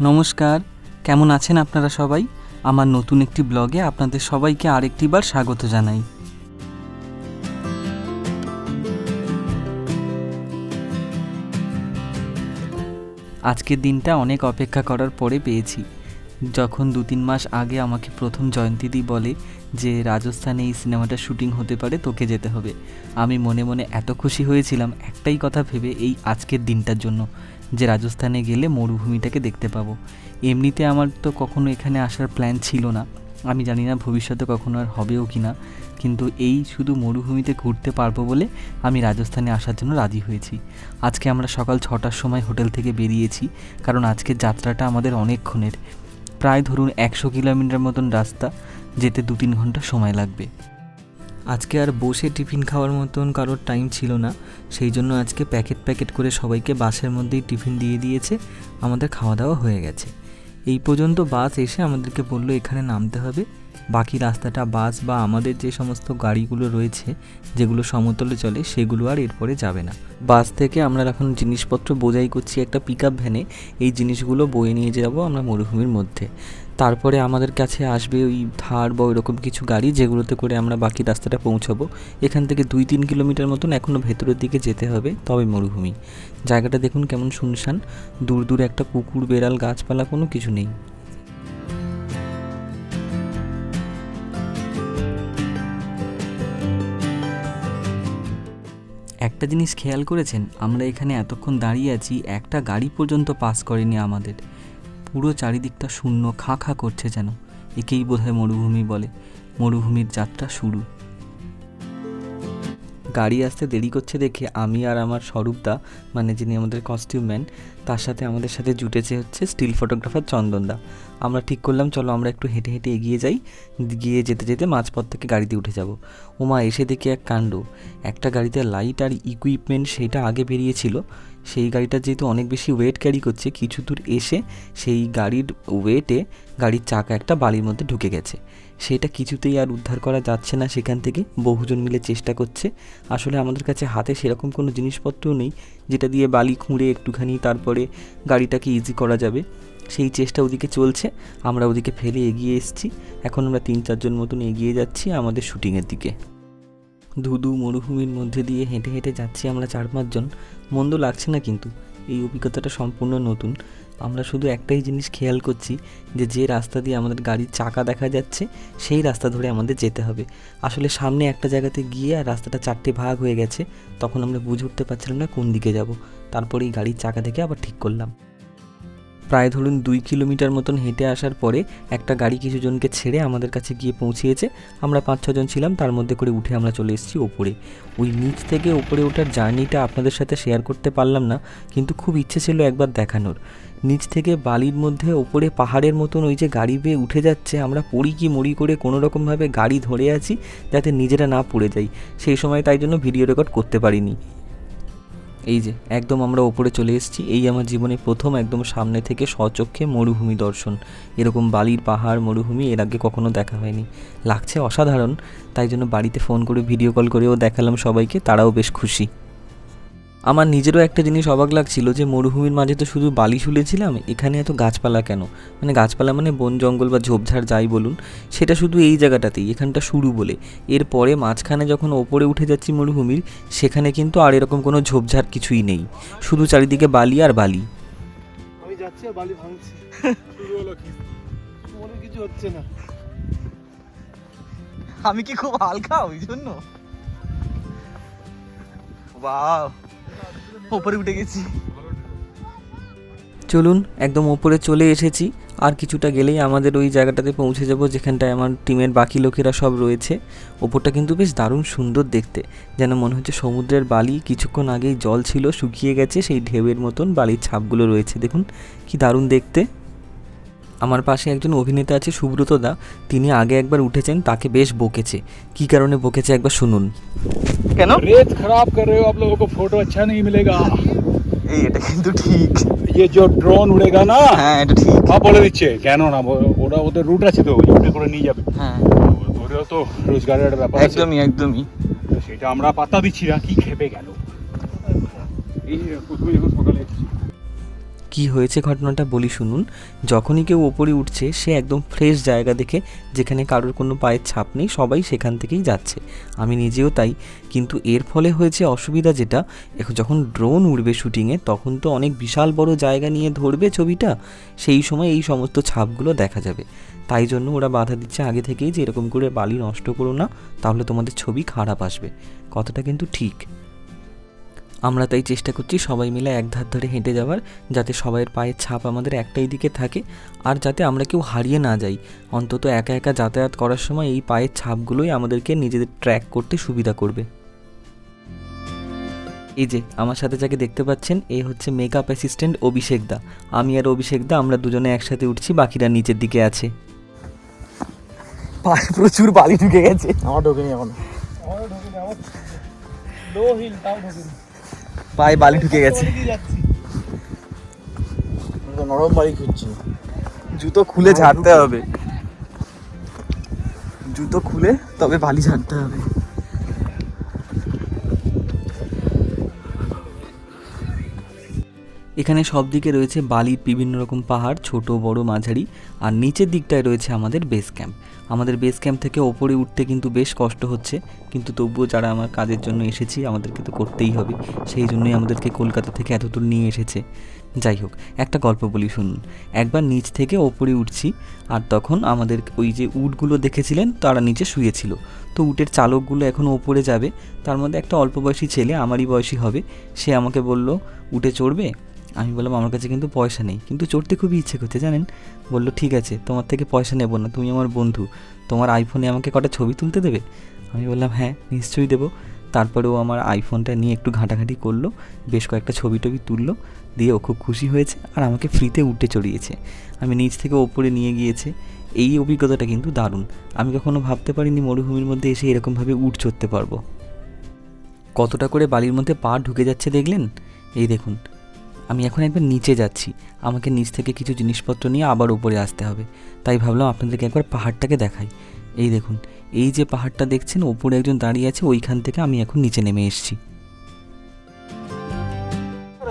নমস্কার, কেমন আছেন আপনারা সবাই? আমার নতুন একটি ব্লগে আপনাদের সবাইকে আরেকটিবার স্বাগত জানাই। আজকের দিনটা অনেক অপেক্ষা করার পরে পেয়েছি। যখন দু তিন মাস আগে আমাকে প্রথম জয়ন্তীদি বলে যে রাজস্থানে এই সিনেমাটা শুটিং হতে পারে, তোকে যেতে হবে। আমি মনে মনে এত খুশি হয়েছিলাম একটাই কথা ভেবে এই আজকের দিনটার জন্য। যে রাজস্থানে গেলে মরুভূমিটাকে দেখতে পাবো। এমনিতে আমার তো কখনো এখানে আসার প্ল্যান ছিল না। আমি জানি না ভবিষ্যতে কখনো আর হবেও কি না কিন্তু এই শুধু মরুভূমিতে ঘুরতে পারব বলে আমি রাজস্থানে আসার জন্য রাজি হয়েছি। আজকে আমরা সকাল ছটার সময় হোটেল থেকে বেরিয়েছি, কারণ আজকের যাত্রাটা আমাদের অনেকক্ষণের প্রায় ধরুন একশো কিলোমিটার মতন রাস্তা, যেতে দু তিন ঘণ্টা সময় লাগবে। আজকে আর বসে টিফিন খাওয়ার মতন কারোর টাইম ছিল না। সেই জন্য আজকে প্যাকেট প্যাকেট করে সবাইকে বাসের মধ্যেই টিফিন দিয়ে দিয়েছে। আমাদের খাওয়া দাওয়া হয়ে গেছে। এই পর্যন্ত বাস এসে আমাদেরকে বলল, এখানে নামতে হবে। বাকি রাস্তাটা বাস বা আমাদের যে সমস্ত গাড়িগুলো রয়েছে, যেগুলো সমতলে চলে, সেগুলো আর এরপরে যাবে না। বাস থেকে আমরা এখন জিনিসপত্র বোঝাই করছি একটা পিক আপ ভ্যানে এই জিনিসগুলো বয়ে নিয়ে যাব আমরা মরুভূমির মধ্যে। তারপরে আমাদের কাছে আসবে ওই থার বা ওইরকম কিছু গাড়ি, যেগুলোতে করে আমরা বাকি রাস্তাটা পৌঁছাবো। এখান থেকে দুই তিন কিলোমিটার মতন এখনও ভেতরের দিকে যেতে হবে, তবে মরুভূমি। জায়গাটা দেখুন কেমন শুনশান। দূর দূর একটা কুকুর, বেড়াল, গাছপালা কোনো কিছু নেই। একটা জিনিস খেয়াল করেছেন? আমরা এখানে এতক্ষণ দাঁড়িয়ে আছি, একটা গাড়ি পর্যন্ত পাস করেনি আমাদের। পুরো চারিদিকটা শূন্য খা খাঁ করছে যেন। একেই বোধহয় মরুভূমি বলে। মরুভূমির যাত্রা শুরু। গাড়ি আসতে দেরি করছে দেখে আমি আর আমার স্বরূপদা মানে যিনি আমাদের কস্টিউম ম্যান তার সাথে আমাদের সাথে জুটেছে হচ্ছে স্টিল ফটোগ্রাফার চন্দনদা। আমরা ঠিক করলাম, চলো আমরা একটু হেঁটে হেঁটে এগিয়ে যাই, গিয়ে যেতে যেতে মাঝপথ থেকে গাড়িতে উঠে যাব। ওমা এসে দেখি এক কাণ্ড। একটা গাড়িতে লাইট আর ইকুইপমেন্ট সেটা আগে বেরিয়েছিল। সেই গাড়িটা যেহেতু অনেক বেশি ওয়েট ক্যারি করছে, কিছু দূর এসে সেই গাড়ির ওয়েটে গাড়ির চাকা একটা বালির মধ্যে ঢুকে গেছে। সেটা কিছুতেই আর উদ্ধার করা যাচ্ছে না সেখান থেকে, বহুজন মিলে চেষ্টা করছে। আসলে আমাদের কাছে হাতে সেরকম কোনো জিনিসপত্রও নেই, যেটা দিয়ে বালি খুঁড়ে একটুখানি তারপরে গাড়িটাকে ইজি করা যাবে। সেই চেষ্টা ওদিকে চলছে, আমরা ওদিকে ফেলে এগিয়ে এসেছি। এখন আমরা তিন চারজন মতন এগিয়ে যাচ্ছি আমাদের শুটিংয়ের দিকে। ধুধু মরুভূমির মধ্যে দিয়ে হেঁটে হেঁটে যাচ্ছি আমরা চার পাঁচজন। মন্দ লাগছে না কিন্তু। এই অভিজ্ঞতাটা সম্পূর্ণ নতুন। আমরা শুধু একটাই জিনিস খেয়াল করছি যে যে রাস্তা দিয়ে আমাদের গাড়ির চাকা দেখা যাচ্ছে, সেই রাস্তা ধরে আমাদের যেতে হবে। আসলে সামনে একটা জায়গাতে গিয়ে আর রাস্তাটা চারটে ভাগ হয়ে গেছে, তখন আমরা বুঝে উঠতে পারছিলাম না কোন দিকে যাব। তারপরে এই গাড়ির চাকা থেকে আবার ঠিক করলাম। প্রায় ধরুন দুই কিলোমিটার মতন হেঁটে আসার পরে একটা গাড়ি কিছু জনকে ছেড়ে আমাদের কাছে গিয়ে পৌঁছিয়েছে। আমরা পাঁচ, ছজন ছিলাম, তার মধ্যে করে উঠে আমরা চলে এসেছি ওপরে। ওই নিচ থেকে ওপরে ওঠার জার্নিটা আপনাদের সাথে শেয়ার করতে পারলাম না, কিন্তু খুব ইচ্ছে ছিল একবার দেখানোর। নিচ থেকে বালির মধ্যে ওপরে পাহাড়ের মতন ওই যে গাড়ি বেয়ে উঠে যাচ্ছে, আমরা পড়ি কি মরি করে কোনো রকমভাবে গাড়ি ধরে আছি যাতে নিজেরা না পড়ে যাই। সেই সময় তাই জন্য ভিডিও রেকর্ড করতে পারিনি। এই যে, একদম আমরা ওপরে চলে এসেছি। এই আমার জীবনে প্রথম একদম সামনে থেকে স্বচক্ষে মরুভূমি দর্শন। এরকম বালির পাহাড়, মরুভূমি এর আগে কখনো দেখা হয়নি। লাগছে অসাধারণ, তাই জন্য বাড়িতে ফোন করে ভিডিও কল করেও দেখালাম সবাইকে, তারাও বেশ খুশি। আমার নিজেরও একটা জিনিস অবাক লাগছিল যে মরুভূমির মাঝে তো শুধু বালি শুলেছিলাম এখানে এত গাছপালা কেন? মানে গাছপালা মানে বন জঙ্গল বা ঝোপঝাড় যাই বলুন সেটা শুধু এই জায়গাটাতেই এখানটা শুরু বলে। এরপরে মাঝখানে যখন ওপরে উঠে যাচ্ছি মরুভূমির সেখানে কিন্তু আর এরকম কোনো ঝোপঝাড় কিছুই নেই। শুধু চারিদিকে বালি আর বালি। আমি যাচ্ছি আর বালি ভাঙছি। শুরু হলো কি? মনে কিছু হচ্ছে না। আমি কি খুব হালকা? ওই জন্য। বাও ওপরে উঠে গেছি। চলুন, একদম ওপরে চলে এসেছি। আর কিছুটা গেলেই আমাদের ওই জায়গাটাতে পৌঁছে যাব, যেখানটায় আমার টিমের বাকি লোকেরা সব রয়েছে। ওপরটা কিন্তু বেশ দারুণ সুন্দর দেখতে। যেন মনে হচ্ছে সমুদ্রের বালি কিছুক্ষণ আগেই জল ছিল, শুকিয়ে গেছে, সেই ঢেউয়ের মতন বালির ছাপগুলো রয়েছে। দেখুন, কি দারুণ দেখতে। আমার পাশে একজন অভিনেতা আছে সুব্রত দা। তিনি আগে একবার উঠেছেন তাকে বেশ বকেছে। কি কারণে বকেছে একবার শুনুন। কেন? রেট খারাপ কর রে আপ লোগো কো ফটো আচ্ছা নেই মিলেগা। এই এটা কিন্তু ঠিক। ये जो ড্রোন উড়েগা না হ্যাঁ এটা ঠিক। আপ বলে দিচ্ছে। কেন না ওরা ওদের রুট আছে তো ওইটা করে নিয়ে যাবে। হ্যাঁ। ওদেরও তো রোজগারের একটা ব্যাপার একদমই একদমই। সেটা আমরা পাতা দিচ্ছি না কি খেপে গেল। আচ্ছা। এই কুকুর যখন সকালে। কি হয়েছে ঘটনাটা বলি শুনুন। যখনই কেউ ওপরে উঠছে, সে একদম ফ্রেশ জায়গা দেখে, যেখানে কারোর কোনো পায়ের ছাপ নেই, সবাই সেখান থেকেই যাচ্ছে। আমি নিজেও তাই, কিন্তু এর ফলে হয়েছে অসুবিধা যেটা যখন ড্রোন উড়বে শুটিংয়ে তখন তো অনেক বিশাল বড় জায়গা নিয়ে ধরবে ছবিটা, সেই সময় এই সমস্ত ছাপগুলো দেখা যাবে। তাই জন্য ওরা বাধা দিচ্ছে আগে থেকেই যে এরকম করে বালি নষ্ট করো না, তাহলে তোমাদের ছবি খারাপ আসবে। কথাটা কিন্তু ঠিক। আমরা তাই চেষ্টা করছি সবাই মিলে এক ধার ধরে হেঁটে যাওয়ার যাতে সবাইয়ের পায়ের ছাপ আমাদের একটাই দিকে থাকে আর যাতে আমরা কেউ হারিয়ে না যাই। অন্তত একা একা যাতায়াত করার সময় এই পায়ের ছাপগুলোই আমাদেরকে নিজেদের ট্র্যাক করতে সুবিধা করবে। এই যে আমার সাথে যাকে দেখতে পাচ্ছেন এ হচ্ছে মেকআপ অ্যাসিস্ট্যান্ট অভিষেক দা। আমি আর অভিষেক দা আমরা দুজনে একসাথে উঠছি বাকিরা নিচের দিকে আছে। পায়ে প্রচুর বালি ঢুকে গেছে। আমার ঢোকেনি এখন। আমারও ঢোকেনি আমার লো হিল তাও ঢোকেনি। পায়ে বালি ঢুকে গেছে। নরম বাড়ি খুঁজছি। জুতো খুলে ঝাড়তে হবে। জুতো খুলে তবে বালি ঝাড়তে হবে। এখানে সব দিকে রয়েছে বালির বিভিন্ন রকম পাহাড় ছোট বড় মাঝারি আর নিচের দিকটায় রয়েছে আমাদের বেস ক্যাম্প আমাদের বেস ক্যাম্প থেকে ওপরে উঠতে কিন্তু বেশ কষ্ট হচ্ছে। কিন্তু তবুও যারা আমার কাজের জন্য এসেছি, আমাদেরকে তো করতেই হবে। সেই জন্যই আমাদেরকে কলকাতা থেকে এত দূর নিয়ে এসেছে। যাই হোক, একটা গল্প বলি শুনুন। একবার নিচ থেকে ওপরে উঠছি, আর তখন আমাদের ওই যে উটগুলো দেখেছিলেন, তারা নিচে শুয়েছিল। তো উটের চালকগুলো এখন ওপরে যাবে। তার মধ্যে একটা অল্প বয়সী ছেলে, আমারই বয়সী হবে, সে আমাকে বলল উটে চড়বে? আমি বললাম, আমার কাছে কিন্তু পয়সা নেই। কিন্তু চড়তে খুবই ইচ্ছে করছে, জানেন? বলল, ঠিক আছে, তোমার থেকে পয়সা নেব না, তুমি আমার বন্ধু। তোমার আইফোনে আমাকে কটা ছবি তুলতে দেবে? আমি বললাম হ্যাঁ নিশ্চয়ই দেবো। তারপরে ও আমার আইফোনটা নিয়ে একটু ঘাঁটাঘাঁটি করল, বেশ কয়েকটা ছবি টবি তুললো, দিয়ে ও খুব খুশি হয়েছে আর আমাকে ফ্রিতে উঠে চড়িয়েছে। আমি নিচ থেকে ওপরে নিয়ে গিয়েছে। এই অভিজ্ঞতাটা কিন্তু দারুণ। আমি কখনো ভাবতে পারিনি মরুভূমির মধ্যে এসে এরকমভাবে উঠ চড়তে পারব। কতটা করে বালির মধ্যে পা ঢুকে যাচ্ছে দেখলেন? এই দেখুন আমি এখন একবার নিচে যাচ্ছি। আমাকে নিচ থেকে কিছু জিনিসপত্র নিয়ে আবার উপরে আসতে হবে। তাই ভাবলাম আপনাদেরকে একবার পাহাড়টাকে দেখাই। এই দেখুন এই যে পাহাড়টা দেখছেন ওপরে একজন দাঁড়িয়ে আছে ওইখান থেকে আমি এখন নিচে নেমে এসেছি।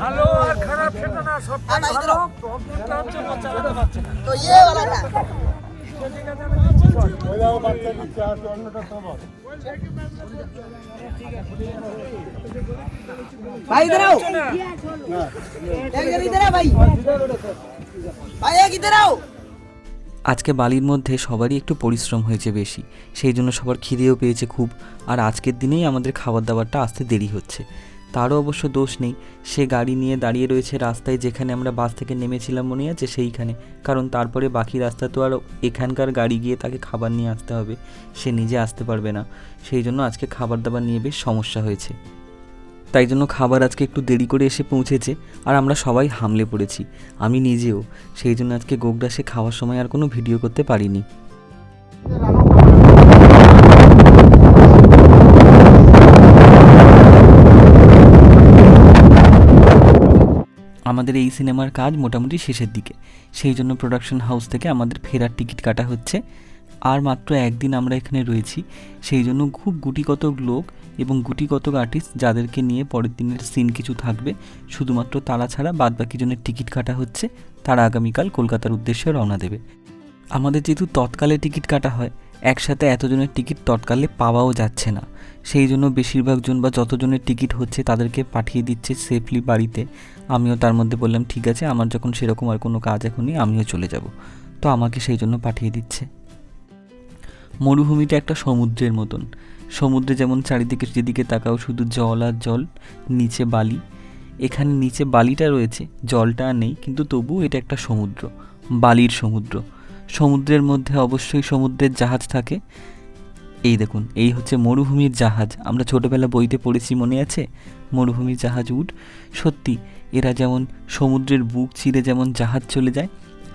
ভালো আর খারাপ भाई इधर आओ एक जन इधर आ भाई भाई एक इधर आओ আজকে বালির মধ্যে সবারই একটু পরিশ্রম হয়েছে বেশি সেই জন্য সবার খিদেও পেয়েছে খুব আর আজকের দিনেই আমাদের খাবার দাবারটা আসতে দেরি হচ্ছে তারও অবশ্য দোষ নেই। সে গাড়ি নিয়ে দাঁড়িয়ে রয়েছে রাস্তায় যেখানে আমরা বাস থেকে নেমেছিলাম মনে আছে, সেইখানে। কারণ তারপরে বাকি রাস্তা তো আর এখানকার গাড়ি গিয়ে তাকে খাবার নিয়ে আসতে হবে। সে নিজে আসতে পারবে না। সেই জন্য আজকে খাবার দাবার নিয়ে বেশ সমস্যা হয়েছে। তাই জন্য খাবার আজকে একটু দেরি করে এসে পৌঁছেছে আর আমরা সবাই হামলে পড়েছি। আমি নিজেও। সেই জন্য আজকে গোগ্রাসে খাওয়ার সময় আর কোনো ভিডিও করতে পারিনি। আমাদের এই সিনেমার কাজ মোটামুটি শেষের দিকে। সেই জন্য প্রোডাকশন হাউস থেকে আমাদের ফেরার টিকিট কাটা হচ্ছে। আর মাত্র একদিন আমরা এখানে রয়েছি। সেই জন্য খুব গুটি কতক লোক এবং গুটি কতক আর্টিস্ট যাদেরকে নিয়ে পরের দিনের সিন কিছু থাকবে, শুধুমাত্র তারা ছাড়া বাদবাকি জনের টিকিট কাটা হচ্ছে, তারা আগামীকাল কলকাতার উদ্দেশ্যে রওনা দেবে। আমাদের যেহেতু তৎকালে টিকিট কাটা হয় একসাথে এতজনের টিকিট তৎকালে পাওয়াও যাচ্ছে না। সেই জন্য বেশিরভাগ জন বা যতজনের টিকিট হচ্ছে তাদেরকে পাঠিয়ে দিচ্ছে সেফলি বাড়িতে। আমিও তার মধ্যে বললাম, ঠিক আছে, আমার যখন সেরকম আর কোনো কাজ এখন নেই আমিও চলে যাব। তো আমাকে সেই জন্য পাঠিয়ে দিচ্ছে। মরুভূমিটা একটা সমুদ্রের মতন। সমুদ্রে যেমন চারিদিকে যেদিকে তাকাও শুধু জল আর জল, নিচে বালি। এখানে নিচে বালিটা রয়েছে, জলটা নেই, কিন্তু তবুও এটা একটা সমুদ্র, বালির সমুদ্র। সমুদ্রের মধ্যে অবশ্যই সমুদ্রের জাহাজ থাকে। এই দেখুন, এই হচ্ছে মরুভূমির জাহাজ। আমরা ছোটোবেলা বইতে পড়েছি, মনে আছে? মরুভূমির জাহাজ উঠ সত্যি, এরা যেমন সমুদ্রের বুক ছিঁড়ে যেমন জাহাজ চলে যায়,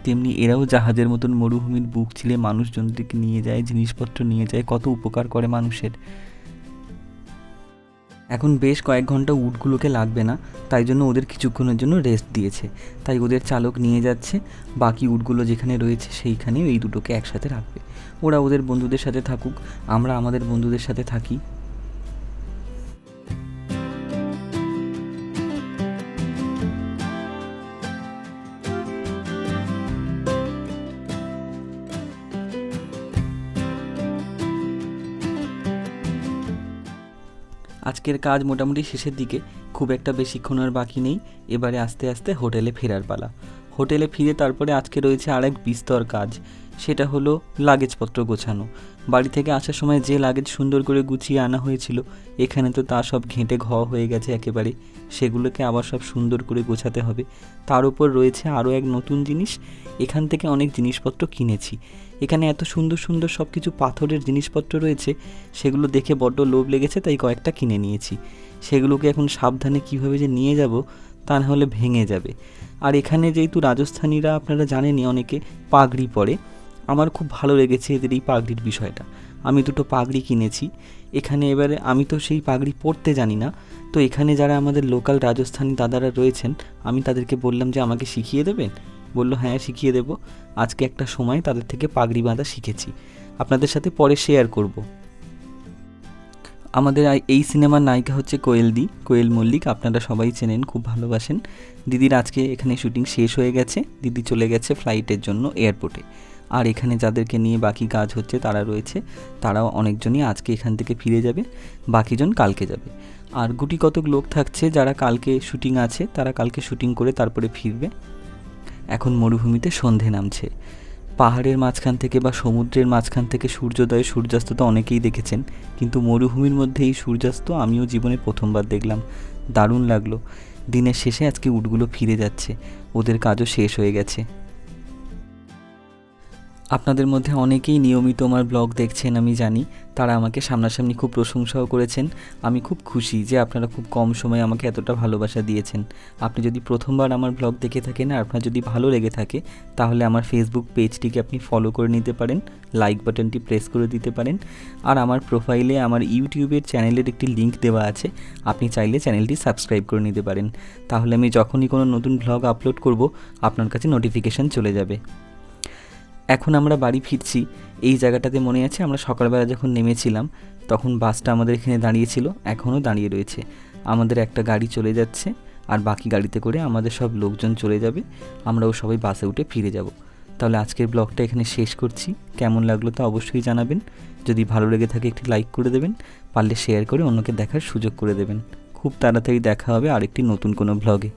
তেমনি এরাও জাহাজের মতন মরুভূমির বুক ছিঁড়ে মানুষজনদেরকে নিয়ে যায়, জিনিসপত্র নিয়ে যায়। কত উপকার করে মানুষের। এখন বেশ কয়েক ঘণ্টা উটগুলোকে লাগবে না, তাই জন্য ওদের কিছুক্ষণের জন্য রেস্ট দিয়েছে। তাই ওদের চালক নিয়ে যাচ্ছে, বাকি উটগুলো যেখানে রয়েছে সেইখানেও এই দুটোকে একসাথে রাখবে। ওরা ওদের বন্ধুদের সাথে থাকুক, আমরা আমাদের বন্ধুদের সাথে থাকি। আজকের কাজ মোটামুটি শেষের দিকে, খুব একটা বেশিক্ষণ আর বাকি নেই। এবারে আস্তে আস্তে হোটেলে ফেরার পালা। হোটেলে ফিরে তারপরে আজকে রয়েছে আরেক বিস্তর কাজ, সেটা হলো লাগেজপত্র গোছানো। বাড়ি থেকে আসার সময় যে লাগেজ সুন্দর করে গুছিয়ে আনা হয়েছিল, এখানে তো তা সব ঘেঁটে ঘ হয়ে গেছে একেবারে। সেগুলোকে আবার সব সুন্দর করে গোছাতে হবে। তার উপর রয়েছে আরও এক নতুন জিনিস। এখান থেকে অনেক জিনিসপত্র কিনেছি। এখানে এত সুন্দর সুন্দর সব কিছু পাথরের জিনিসপত্র রয়েছে। সেগুলো দেখে বড্ড লোভ লেগেছে, তাই কয়েকটা কিনে নিয়েছি। সেগুলোকে এখন সাবধানে কীভাবে যে নিয়ে যাব, তা না হলে ভেঙে যাবে। আর এখানে যেহেতু রাজস্থানীরা আপনারা জানেনই, অনেকে পাগড়ি পরে। আমার খুব ভালো লেগেছে এদের এই পাগড়ির বিষয়টা। আমি দুটো পাগড়ি কিনেছি। এখানে এবারে আমি তো সেই পাগড়ি পরতে জানি না। তো এখানে যারা আমাদের লোকাল রাজস্থানী দাদারা রয়েছেন, আমি তাদেরকে বললাম যে, আমাকে শিখিয়ে দেবেন? বলল হ্যাঁ শিখিয়ে দেবো। আজকে একটা সময় তাদের থেকে পাগড়ি বাঁধা শিখেছি। আপনাদের সাথে পরে শেয়ার করব। আমাদের এই সিনেমার নায়িকা হচ্ছে কোয়েলদি কোয়েল মল্লিক, আপনারা সবাই চেনেন, খুব ভালোবাসেন। দিদির আজকে এখানে শুটিং শেষ হয়ে গেছে। দিদি চলে গেছে ফ্লাইটের জন্য এয়ারপোর্টে আর এখানে যাদেরকে নিয়ে বাকি কাজ হচ্ছে তারা রয়েছে, তারাও অনেকজনই আজকে এখান থেকে ফিরে যাবে, বাকিজন কালকে যাবে। আর গুটি কতক লোক থাকছে যারা কালকে শুটিং আছে, তারা কালকে শুটিং করে তারপরে ফিরবে। এখন মরুভূমিতে সন্ধে নামছে। পাহাড়ের মাঝখান থেকে বা সমুদ্রের মাঝখান থেকে সূর্যোদয় সূর্যাস্ত তো অনেকেই দেখেছেন, কিন্তু মরুভূমির মধ্যে এই সূর্যাস্ত আমিও জীবনে প্রথমবার দেখলাম। দারুণ লাগল। দিনের শেষে আজকে উটগুলো ফিরে যাচ্ছে। ওদের কাজও শেষ হয়ে গেছে। আপনাদের মধ্যে অনেকেই নিয়মিত আমার ব্লগ দেখছেন, আমি জানি। তারা আমাকে সামনাসামনি খুব প্রশংসাও করেছেন। আমি খুব খুশি যে আপনারা খুব কম সময়ে আমাকে এতটা ভালোবাসা দিয়েছেন। আপনি যদি প্রথমবার আমার ব্লগ দেখে থাকেন আর আপনার যদি ভালো লেগে থাকে, তাহলে আমার ফেসবুক পেজটিকে আপনি ফলো করে নিতে পারেন লাইক বাটনটি প্রেস করে দিতে পারেন। আর আমার প্রোফাইলে আমার ইউটিউবের চ্যানেলের একটি লিংক দেওয়া আছে, আপনি চাইলে চ্যানেলটি সাবস্ক্রাইব করে নিতে পারেন। তাহলে আমি যখনই কোনো নতুন ব্লগ আপলোড করব, আপনার কাছে নোটিফিকেশান চলে যাবে। এখন আমরা বাড়ি ফিরছি। এই জায়গাটাতে মনে আছে আমরা সকালবেলা যখন নেমেছিলাম, তখন বাসটা আমাদের এখানে দাঁড়িয়েছিল, এখনও দাঁড়িয়ে রয়েছে। আমাদের একটা গাড়ি চলে যাচ্ছে আর বাকি গাড়িতে করে আমাদের সব লোকজন চলে যাবে, আমরাও সবাই বাসে উঠে ফিরে যাব। তাহলে আজকের ব্লগটা এখানে শেষ করছি। কেমন লাগল তা অবশ্যই জানাবেন। যদি ভালো লেগে থাকে একটি লাইক করে দেবেন, পারলে শেয়ার করে অন্যকে দেখার সুযোগ করে দেবেন। খুব তাড়াতাড়ি দেখা হবে আরেকটি নতুন কোনো ব্লগে।